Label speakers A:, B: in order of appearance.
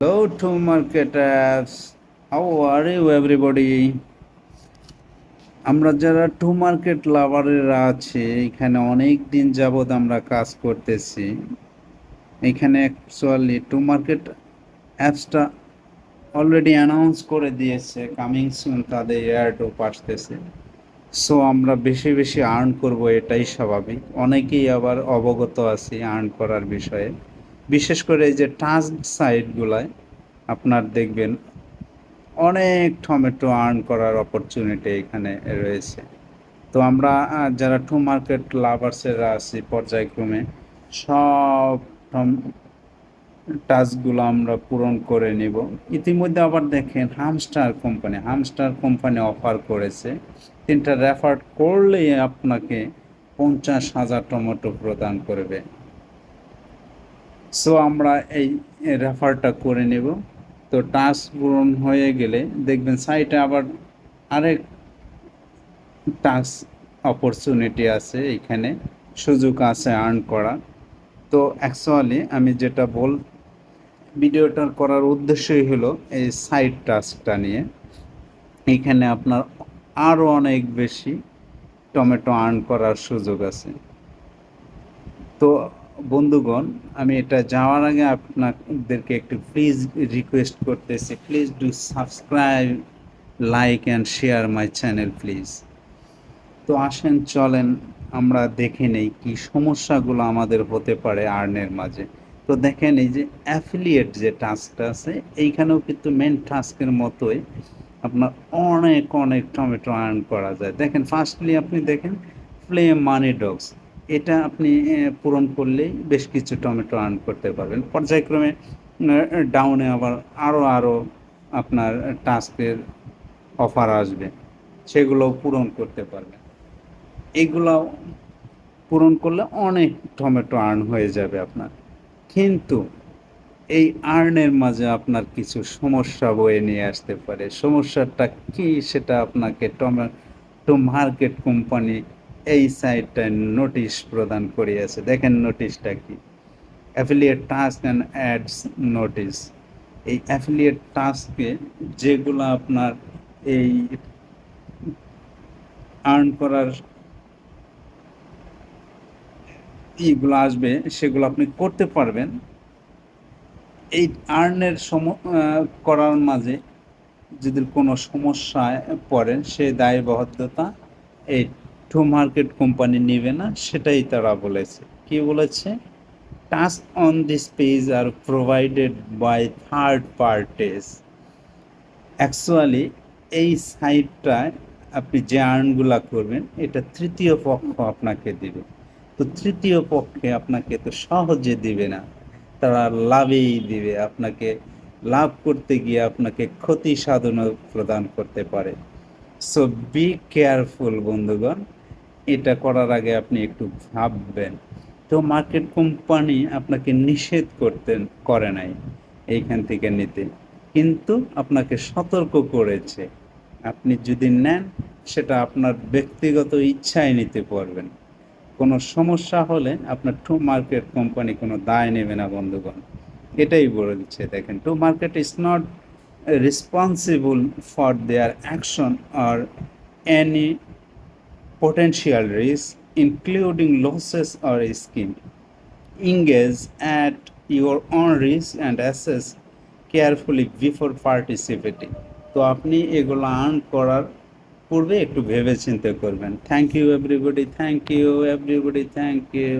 A: Go to market apps. How are you, everybody? আমরা যারা to market লাভারেরা আছি, এখানে অনেক দিন যাবৎ আমরা কাজ করতেছি এখানে অ্যাকচুয়ালি টু মার্কেট অ্যাপসটা অলরেডি অ্যানাউন্স করে দিয়েছে কামিং সুন তাদের এয়ারড্রপ আসতেছে সো আমরা বেশি বেশি আর্ন করব, এটাই স্বাভাবিক অনেকেই আবার অবগত আছি আর্ন করার বিষয়ে বিশেষ করে এই যে টাচ সাইটগুলায় আপনার দেখবেন অনেক টমেটো আর্ন করার অপরচুনিটি এখানে রয়েছে। তো আমরা যারা টু মার্কেট লাভার্সেরা আছি পর্যায়ক্রমে, সব টাচগুলো আমরা পূরণ করে নিব। ইতিমধ্যে আবার দেখেন hamster company hamster company offer করেছে। তিনটা রেফার করলেই আপনাকে পঞ্চাশ হাজার টমেটো প্রদান করবে। সো আমরা এই রেফারটা করে নেব। তো টাস্ক পূরণ হয়ে গেলে দেখবেন সাইটে আবার আরেক টাস্ক অপরচুনিটি আছে এখানে। সুযোগ আছে আর্ন করা তো অ্যাকচুয়ালি আমি যেটা বল ভিডিওটা করার উদ্দেশ্যই হলো এই সাইড টাস্কটা নিয়ে। এখানে আপনার আরও অনেক বেশি টমেটো আর্ন করার সুযোগ আছে। তো বন্ধুগণ, আমি এটা যাওয়ার আগে আপনাদেরকে একটু প্লিজ রিকোয়েস্ট করতেছি। Please do subscribe like and share my channel please তো আসেন, চলেন, আমরা দেখে নেই কি সমস্যাগুলো আমাদের হতে পারে আর্নের মাঝে। তো দেখেন, এই যে অ্যাফিলিয়েট যে টাস্কটা আছে, এইখানেও কিন্তু মেন টাস্কের মতোই আপনার অনেক অনেক টমেটো আর্ন করা যায়। দেখেন ফার্স্টলি আপনি দেখেন প্লে মানি ডগস এটা আপনি পূরণ করলেই বেশ কিছু টমেটো আর্ন করতে পারবেন। পর্যায়ক্রমে ডাউনে আবার আরও আরও আপনার টাস্কের অফার আসবে। সেগুলো পূরণ করতে পারবেন। এগুলো পূরণ করলে অনেক টমেটো আর্ন হয়ে যাবে আপনার। কিন্তু এই আর্নের মাঝে আপনার কিছু সমস্যা বয়ে নিয়ে আসতে পারে। সমস্যাটা কি সেটা আপনাকে টমেটো মার্কেট কোম্পানি এই সাইটটায় নোটিশ প্রদান করিয়াছে। দেখেন নোটিশটা কি? Affiliate task and ads notice এই অ্যাফিলিয়েট টাস্কে যেগুলো আপনার এই আর্ন করার ইগুলো আসবে, সেগুলো আপনি করতে পারবেন। এই আর্নের সম করার মাঝে যদি কোনো সমস্যায় পড়েন সে দায়বদ্ধতা এই টু মার্কেট কোম্পানি নেবে না, সেটাই তারা বলেছে। কি বলেছে? Task on this page are provided by third parties actually এই সাইটটায় আপনি যে আর্নগুলা করবেন, এটা তৃতীয় পক্ষ আপনাকে দিবে। তো তৃতীয় পক্ষে আপনাকে তো সহজে দিবে না। তারা লাভেই দিবে, আপনাকে লাভ করতে গিয়ে আপনাকে ক্ষতি সাধনও প্রদান করতে পারে। সো বি কেয়ারফুল বন্ধুগণ। এটা করার আগে আপনি একটু ভাববেন। তো মার্কেট কোম্পানি আপনাকে নিষেধ করতেন, করে নাই এইখান থেকে নিতে। কিন্তু আপনাকে সতর্ক করেছে। আপনি যদি নেন, সেটা আপনার ব্যক্তিগত ইচ্ছায় নিতে পারবেন। কোনো সমস্যা হলে আপনার টু মার্কেট কোম্পানি কোনো দায় নেবে না, বন্ধুগণ। এটাই বলছে। দেখেন two market is not responsible for their action or any potential risk, including losses or skin. Engage at your own risk and assess carefully before participating. তো আপনি এগুলো আর্ন করার পূর্বে একটু ভেবে চিন্তে করবেন thank you everybody thank you everybody thank you